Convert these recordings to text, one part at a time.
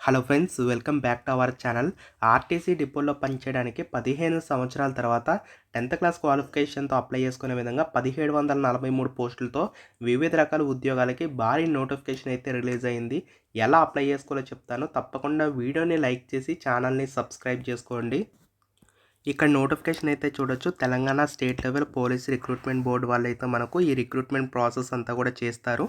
Hello friends welcome back to our channel. RTC డిపోలో పనిచేయడానికి పదిహేను సంవత్సరాల తర్వాత టెన్త్ క్లాస్ క్వాలిఫికేషన్తో అప్లై చేసుకునే విధంగా పదిహేడు వందల నలభై మూడు పోస్టులతో వివిధ రకాల ఉద్యోగాలకి భారీ నోటిఫికేషన్ అయితే రిలీజ్ అయింది. ఎలా అప్లై చేసుకోవాలో చెప్తాను. తప్పకుండా వీడియోని లైక్ చేసి ఛానల్ని సబ్స్క్రైబ్ చేసుకోండి. ఇక్కడ నోటిఫికేషన్ అయితే చూడొచ్చు. Telangana state level police recruitment board వాళ్ళు అయితే మనకు ఈ రిక్రూట్మెంట్ ప్రాసెస్ అంతా కూడా చేస్తారు.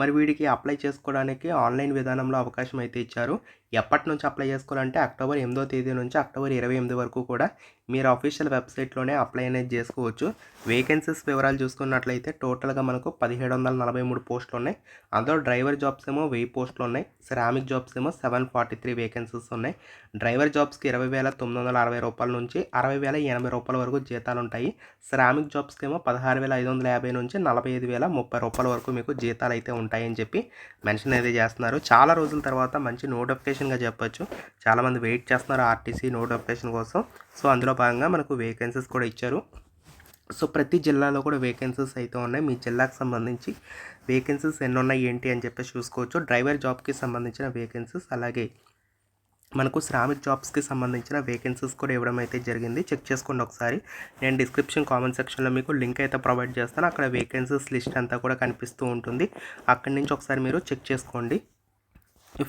మరి వీడికి అప్లై చేసుకోవడానికి ఆన్లైన్ విధానంలో అవకాశం అయితే ఇచ్చారు. ఎప్పటి నుంచి అప్లై చేసుకోవాలంటే అక్టోబర్ ఎనిమిదో తేదీ నుంచి అక్టోబర్ ఇరవై ఎనిమిది వరకు కూడా మీరు అఫీషియల్ వెబ్సైట్లోనే అప్లై అనేది చేసుకోవచ్చు. వేకెన్సీస్ వివరాలు చూసుకున్నట్లయితే టోటల్గా మనకు పదిహేడు వందల నలభై మూడు పోస్టులు ఉన్నాయి. అందులో డ్రైవర్ జాబ్స్ ఏమో వెయ్యి పోస్టులు ఉన్నాయి. సెరామిక్ జాబ్స్ ఏమో సెవెన్ ఫార్టీ త్రీ వేకెన్సీస్ ఉన్నాయి. డ్రైవర్ జాబ్స్కి ఇరవై వేల తొమ్మిది వందల అరవై రూపాయల నుంచి అరవై వేల ఎనభై రూపాయల వరకు జీతాలు ఉంటాయి. సెరామిక్ జాబ్స్కి ఏమో పదహారు వేల ఐదు వందల యాభై నుంచి నలభై ఐదు వేల ముప్పై రూపాయల వరకు మీకు జీతాలు అయితే ఉంటాయని చెప్పి మెన్షన్ అయితే చేస్తున్నారు. చాలా రోజుల తర్వాత మంచి నోటిఫికేషన్గా చెప్పొచ్చు. చాలామంది వెయిట్ చేస్తున్నారు ఆర్టీసీ నోటిఫికేషన్ కోసం. సో అందులో భాగంగా మనకు వేకెన్సీస్ కూడా ఇచ్చారు. సో ప్రతి జిల్లాలో కూడా వేకెన్సీస్ అయితే ఉన్నాయి. మీ జిల్లాకు సంబంధించి వేకెన్సీస్ ఎన్ని ఉన్నాయి ఏంటి అని చెప్పేసి చూసుకోవచ్చు. డ్రైవర్ జాబ్కి సంబంధించిన వేకెన్సీస్ అలాగే మనకు శ్రామిక్ జాబ్స్కి సంబంధించిన వేకెన్సీస్ కూడా ఇవ్వడం అయితే జరిగింది. చెక్ చేసుకోండి ఒకసారి. నేను డిస్క్రిప్షన్ కామెంట్ సెక్షన్లో మీకు లింక్ అయితే ప్రొవైడ్ చేస్తాను. అక్కడ వేకెన్సీస్ లిస్ట్ అంతా కూడా కనిపిస్తూ ఉంటుంది. అక్కడి నుంచి ఒకసారి మీరు చెక్ చేసుకోండి.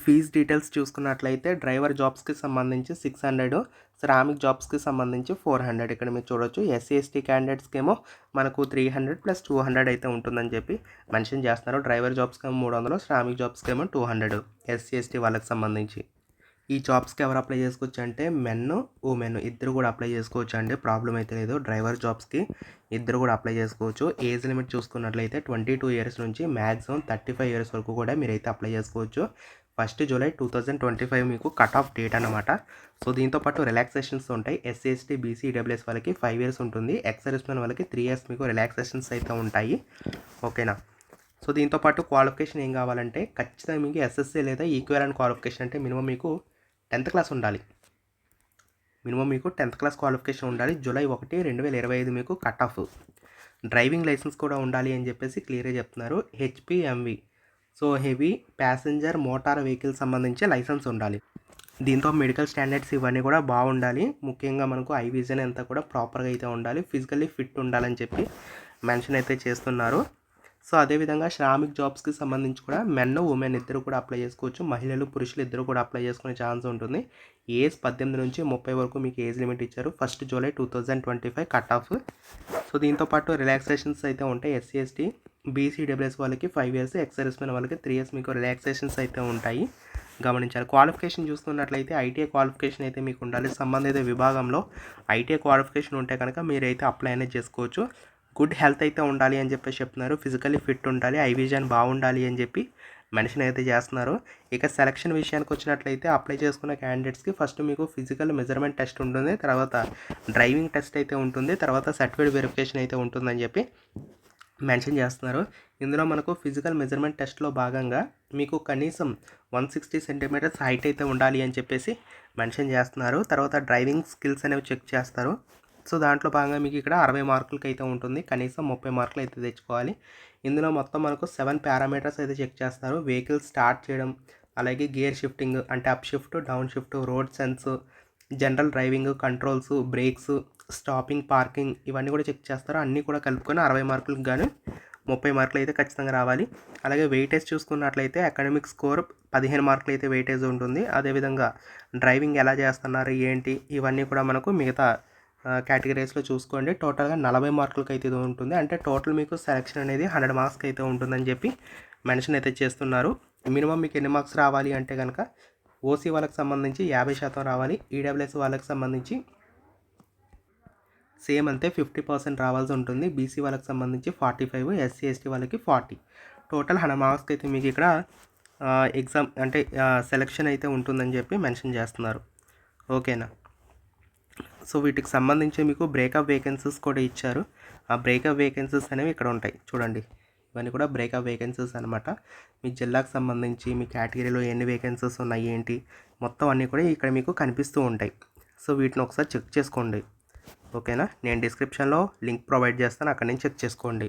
ఫీజ్ డీటెయిల్స్ చూసుకున్నట్లయితే డ్రైవర్ జాబ్స్కి సంబంధించి సిక్స్ హండ్రెడ్ శ్రామిక్ జాబ్స్కి సంబంధించి ఫోర్ హండ్రెడ్. ఇక్కడ మీరు చూడొచ్చు ఎస్సీ ఎస్టీ క్యాండిడేట్స్కి ఏమో మనకు three hundred plus two hundred అయితే ఉంటుందని చెప్పి మెన్షన్ చేస్తున్నారు. డ్రైవర్ జాబ్స్కి ఏమో మూడు వందలు శ్రామిక్ జాబ్స్కి ఏమో టూ హండ్రెడ్ ఎస్సీ ఎస్టీ వాళ్ళకి సంబంధించి. ఈ జాబ్స్కి ఎవరు అప్లై చేసుకోవచ్చు అంటే మెన్ ఉమెన్ ఇద్దరు కూడా అప్లై చేసుకోవచ్చు అండి. ప్రాబ్లం అయితే లేదు. డ్రైవర్ జాబ్స్కి ఇద్దరు కూడా అప్లై చేసుకోవచ్చు. ఏజ్ లిమిట్ చూసుకున్నట్లయితే ట్వంటీ టూ ఇయర్స్ నుంచి మ్యాక్సిమం థర్టీ ఫైవ్ ఇయర్స్ వరకు కూడా మీరైతే అప్లై చేసుకోవచ్చు. First July two thousand twenty five మీకు కట్ ఆఫ్ డేట్ అనమాట సో దీంతో పాటు రిలాక్సేషన్స్ ఉంటాయి. ఎస్సీ ఎస్టీ బీసీ డబ్ల్యూఎస్ వాళ్ళకి ఫైవ్ ఇయర్స్ ఉంటుంది. ఎక్సర్ఎస్ వాళ్ళకి త్రీ ఇయర్స్ మీకు రిలాక్సేషన్స్ అయితే ఉంటాయి. ఓకేనా? సో దీంతో పాటు క్వాలిఫికేషన్ ఏం కావాలంటే ఖచ్చితంగా మీకు ఎస్ఎస్సీ లేదా ఈక్వల్ క్వాలిఫికేషన్ అంటే మినిమం మీకు టెన్త్ క్లాస్ ఉండాలి. మినిమం మీకు టెన్త్ క్లాస్ క్వాలిఫికేషన్ ఉండాలి. జూలై ఒకటి రెండు వేల ఇరవై ఐదు మీకు కట్ ఆఫ్. డ్రైవింగ్ లైసెన్స్ కూడా ఉండాలి అని చెప్పేసి క్లియర్గా చెప్తున్నారు. HPMV so heavy passenger motor vehicle సంబంధించి లైసెన్స్ ఉండాలి. దీంతో మెడికల్ స్టాండర్డ్స్ ఇవన్నీ కూడా బాగుండాలి. ముఖ్యంగా మనకు ఐ విజన్ అంతా కూడా ప్రాపర్గా అయితే ఉండాలి. ఫిజికల్లీ ఫిట్ ఉండాలని చెప్పి మెన్షన్ అయితే చేస్తున్నారు. సో అదేవిధంగా శ్రామిక్ జాబ్స్కి సంబంధించి కూడా మెన్ ఉమెన్ ఇద్దరు కూడా అప్లై చేసుకోవచ్చు. మహిళలు పురుషులు ఇద్దరు కూడా అప్లై చేసుకునే ఛాన్స్ ఉంటుంది. ఏజ్ పద్దెనిమిది నుంచి ముప్పై వరకు మీకు ఏజ్ లిమిట్ ఇచ్చారు. First July two thousand twenty five cut off. So దీంతో పాటు రిలాక్సేషన్స్ అయితే ఉంటాయి. ఎస్సీ ఎస్టీ బీసీడబ్ల్యూఎస్ వాళ్ళకి ఫైవ్ ఇయర్స్ ఎక్సర్విస్మెన్ వాళ్ళకి త్రీ ఇయర్స్ మీకు రిలాక్సేషన్స్ అయితే ఉంటాయి. గమనించాలి. క్వాలిఫికేషన్ చూస్తున్నట్లయితే ఐటీఐ క్వాలిఫికేషన్ అయితే మీకు ఉండాలి. సంబంధిత విభాగంలో ఐటీఐ క్వాలిఫికేషన్ ఉంటే కనుక మీరైతే అప్లై అనేది చేసుకోవచ్చు. గుడ్ హెల్త్ అయితే ఉండాలి అని చెప్పేసి చెప్తున్నారు. ఫిజికల్లీ ఫిట్ ఉండాలి. ఐ విజన్ బాగుండాలి అని చెప్పి మెన్షన్ అయితే చేస్తున్నారు. ఇక సెలక్షన్ విషయానికి వచ్చినట్లయితే అప్లై చేసుకున్న క్యాండిడేట్స్కి ఫస్ట్ మీకు ఫిజికల్ మెజర్మెంట్ టెస్ట్ ఉంటుంది. తర్వాత డ్రైవింగ్ టెస్ట్ అయితే ఉంటుంది. తర్వాత సర్టిఫికేట్ వెరిఫికేషన్ అయితే ఉంటుందని చెప్పి మెన్షన్ చేస్తున్నారు. ఇందులో మనకు ఫిజికల్ మెజర్మెంట్ టెస్ట్లో భాగంగా మీకు కనీసం వన్ సిక్స్టీ సెంటీమీటర్స్ హైట్ అయితే ఉండాలి అని చెప్పేసి మెన్షన్ చేస్తున్నారు. తర్వాత డ్రైవింగ్ స్కిల్స్ అనేవి చెక్ చేస్తారు. సో దాంట్లో భాగంగా మీకు ఇక్కడ అరవై మార్కులకి అయితే ఉంటుంది. కనీసం ముప్పై మార్కులు అయితే తెచ్చుకోవాలి. ఇందులో మొత్తం మనకు సెవెన్ పారామీటర్స్ అయితే చెక్ చేస్తారు. వెహికల్ స్టార్ట్ చేయడం అలాగే గేర్ షిఫ్టింగ్ అంటే up shift down shift road sense general driving controls brakes stopping parking ఇవన్నీ కూడా చెక్ చేస్తారు? అన్నీ కూడా కలుపుకొని అరవై మార్కులకు గాను ముప్పై మార్కులు అయితే ఖచ్చితంగా రావాలి. అలాగే వెయిటేజ్ చూసుకున్నట్లయితే అకాడమిక్ స్కోర్ పదిహేను మార్కులు అయితే వెయిటేజ్ ఉంటుంది. అదేవిధంగా డ్రైవింగ్ ఎలా చేస్తున్నారు? ఏంటి? ఇవన్నీ కూడా మనకు మిగతా కేటగిరీస్లో చూసుకోండి. టోటల్గా నలభై మార్కులకి అయితే ఇది ఉంటుంది. అంటే టోటల్ మీకు సెలెక్షన్ అనేది హండ్రెడ్ మార్క్స్కి అయితే ఉంటుందని చెప్పి మెన్షన్ అయితే చేస్తున్నారు. మినిమం మీకు ఎన్ని మార్క్స్ రావాలి అంటే కనుక ఓసీ వాళ్ళకి సంబంధించి యాభై శాతం రావాలి ఈడబ్ల్యూఎస్ వాళ్ళకి సంబంధించి సేమ్ అంతే ఫిఫ్టీ పర్సెంట్ రావాల్సి ఉంటుంది. బీసీ వాళ్ళకి సంబంధించి ఫార్టీ ఫైవ్ ఎస్సీ ఎస్టీ వాళ్ళకి ఫార్టీ. టోటల్ హండ్రెడ్ మార్క్స్కి అయితే మీకు ఇక్కడ ఎగ్జామ్ అంటే సెలెక్షన్ అయితే ఉంటుందని చెప్పి మెన్షన్ చేస్తున్నారు. ఓకేనా? సో వీటికి సంబంధించి మీకు బ్రేకప్ వేకెన్సీస్ కూడా ఇచ్చారు. ఆ బ్రేకప్ వేకెన్సీస్ అనేవి ఇక్కడ ఉంటాయి. చూడండి. ఇవన్నీ కూడా బ్రేకప్ వేకెన్సీస్ అనమాట మీ జిల్లాకు సంబంధించి మీ కేటగిరీలో ఎన్ని వేకెన్సీస్ ఉన్నాయి ఏంటి? మొత్తం అన్నీ కూడా ఇక్కడ మీకు కనిపిస్తూ ఉంటాయి. సో వీటిని ఒకసారి చెక్ చేసుకోండి. ఓకేనా? నేను డిస్క్రిప్షన్లో లింక్ ప్రొవైడ్ చేస్తాను. అక్కడ నుంచి చెక్ చేసుకోండి.